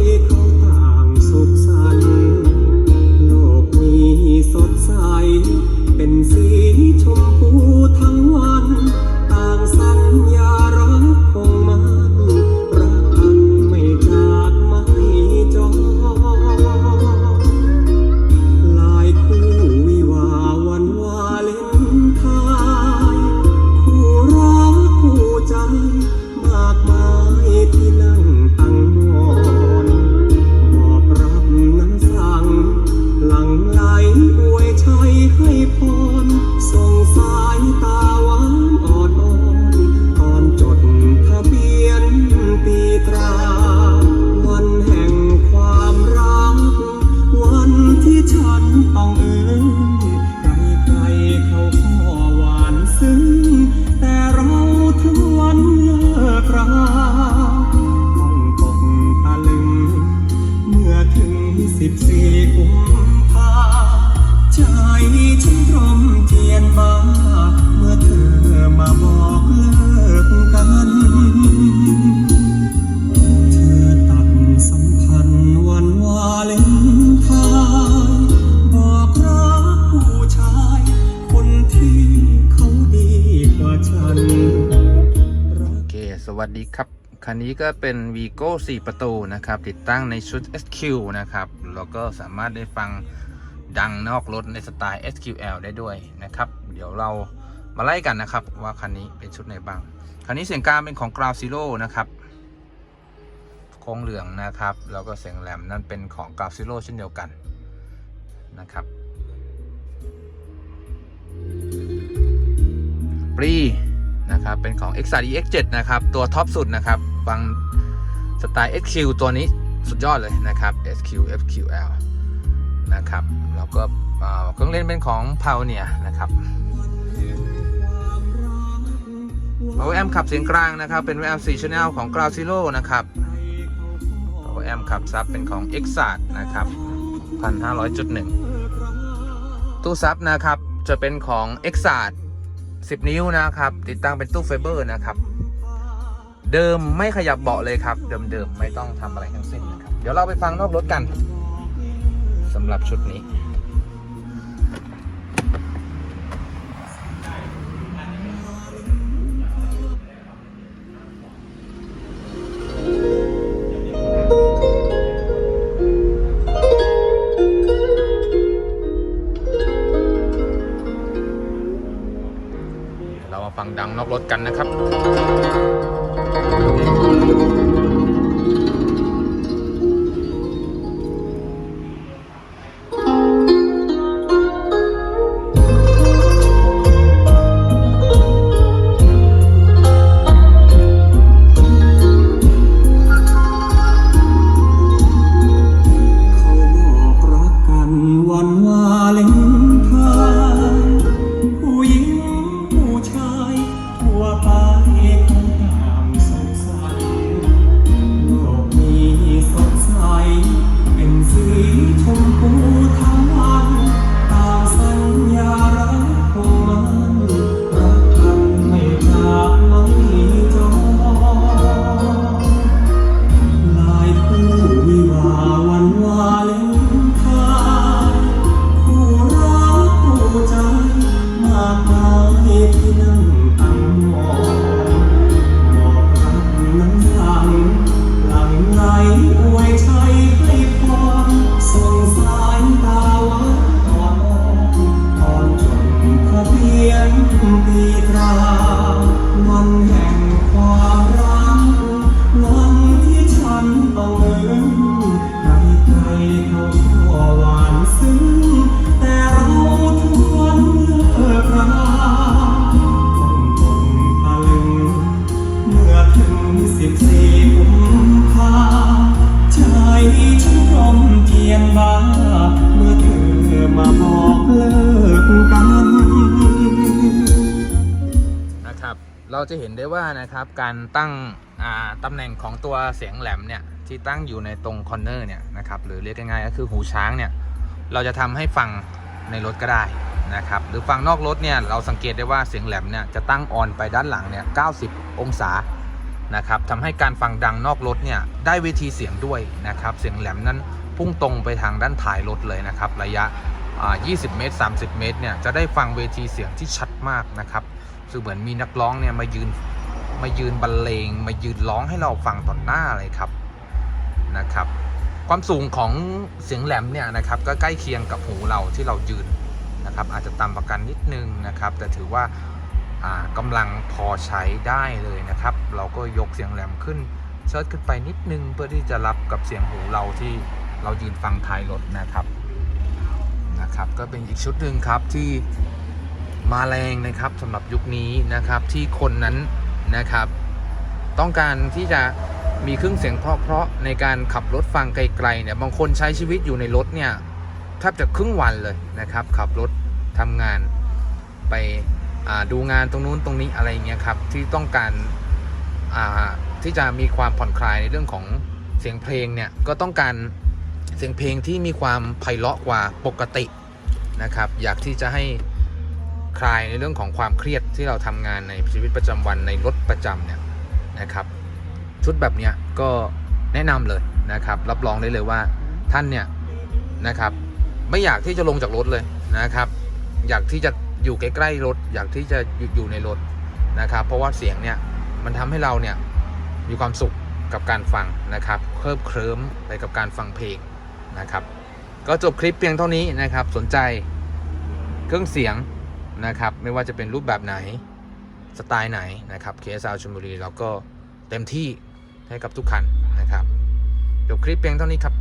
เโลกนี้สดใสเป็นสี วัสดีครับ คันนี้ก็เป็น Vigo 4ประตูนะครับ ติดตั้งในชุด SQ นะครับ แล้วก็สามารถได้ฟังดังนอกรถในสไตล์ SQL ได้ด้วยนะครับ เดี๋ยวเรามาไล่กันนะครับ ว่าคันนี้เป็นชุดไหนบ้าง คันนี้เสียงกลางเป็นของ Ground Zero นะครับโครงเหลืองนะครับ แล้วก็เสียงแหลมนั่นเป็นของ Ground Zero เช่นเดียวกันนะครับปรี นะครับ เป็นของ x 3 x 7 นะครับ ตัวท็อปสุดนะครับ ฟังสไตล์ SQ ตัวนี้สุดยอดเลยนะครับ SQ FQL นะครับ แล้วก็เครื่องเล่นเป็นของ Pioneer นะครับ Power Amp ขับเสียงกลางนะครับ เป็น Amp 4 Channel ของ Ground Zero นะครับ Power Amp ขับซับเป็นของ x a t นะครับ 1,500.1 ตู้ซับนะครับจะเป็นของ x a t 10 นิ้วนะครับ ติดตั้งเป็นตู้ไฟเบอร์นะครับ เดิมไม่ขยับเบาะเลยครับ เดิมๆไม่ต้องทำอะไรทั้งสิ้นนะครับ เดี๋ยวเราไปฟังนอกรถกันสำหรับชุดนี้ ฟังดังนอกรถกันนะครับ สิบสี่กุมภาใจฉันรมเทียนบาเมื่อเธอมาบอกเลิกกัน นะครับ เราจะเห็นได้ว่านะครับการตั้งอ่าตำแหน่งของตัวเสียงแหลมเนี่ยที่ตั้งอยู่ในตรงคอนเนอร์เนี่ยนะครับหรือเรียกง่ายๆก็คือหูช้างเนี่ยเราจะทำให้ฟังในรถก็ได้นะครับหรือฟังนอกรถเนี่ยเราสังเกตได้ว่าเสียงแหลมเนี่ยจะตั้งออนไปด้านหลังเนี่ย90 องศา นะครับทำให้การฟังดังนอกรถเนี่ยได้เวทีเสียงด้วยนะครับ เสียงแหลมนั้นพุ่งตรงไปทางด้านท้ายรถเลยนะครับ ระยะ 20 เมตร 30 เมตรเนี่ยจะได้ฟังเวทีเสียงที่ชัดมากนะครับคือเหมือนมีนักร้องเนี่ยมายืนมายืนบรรเลง มายืนร้องให้เราฟังต่อหน้าเลยครับนะครับ ความสูงของเสียงแหลมเนี่ยนะครับก็ใกล้เคียงกับหูเราที่เรายืนนะครับ อาจจะต่ำประกันนิดนึงนะครับ แต่ถือว่า กำลังพอใช้ได้เลยนะครับ เราก็ยกเสียงแหลมขึ้นเชิดขึ้นไปนิดนึงเพื่อที่จะรับกับเสียงหูเราที่เรายืนฟังท้ายรถนะครับนะครับ ก็เป็นอีกชุดหนึ่งครับที่มาแรงนะครับสำหรับยุคนี้นะครับที่คนนั้นนะครับ ต้องการที่จะมีเครื่องเสียงเพราะๆในการขับรถฟังไกลๆเนี่ยบางคนใช้ชีวิตอยู่ในรถเนี่ยแทบจะครึ่งวันเลยนะครับ ขับรถทำงานไป ดูงานตรงนู้นตรงนี้อะไรเงี้ยครับที่ต้องการาที่จะมีความผ่อนคลายในเรื่องของเสียงเพลงเนี่ยก็ต้องการเสียงเพลงที่มีความไพเราะกว่าปกตินะครับ อยากที่จะให้คลายในเรื่องของความเครียดที่เราทำงานในชีวิตประจำวันในรถประจำเนี่ยนะครับ ชุดแบบเนี้ยก็แนะนำเลยนะครับ รับรองได้เลยว่าท่านเนี่ยนะครับ ไม่อยากที่จะลงจากรถเลยนะครับ อยากที่จะ อยู่ใกล้ๆรถอยากที่จะอยู่อยู่ในรถนะครับ เพราะว่าเสียงเนี่ยมันทำให้เราเนี่ยมีความสุขกับการฟังนะครับ เคลิบเคลิ้มไปกับการฟังเพลงนะครับ ก็จบคลิปเพียงเท่านี้นะครับ สนใจเครื่องเสียงนะครับ ไม่ว่าจะเป็นรูปแบบไหนสไตล์ไหนนะครับเคสาวชลบุรีเราก็เต็มที่ให้กับทุกคันนะครับจบคลิปเพียงเท่านี้ครับ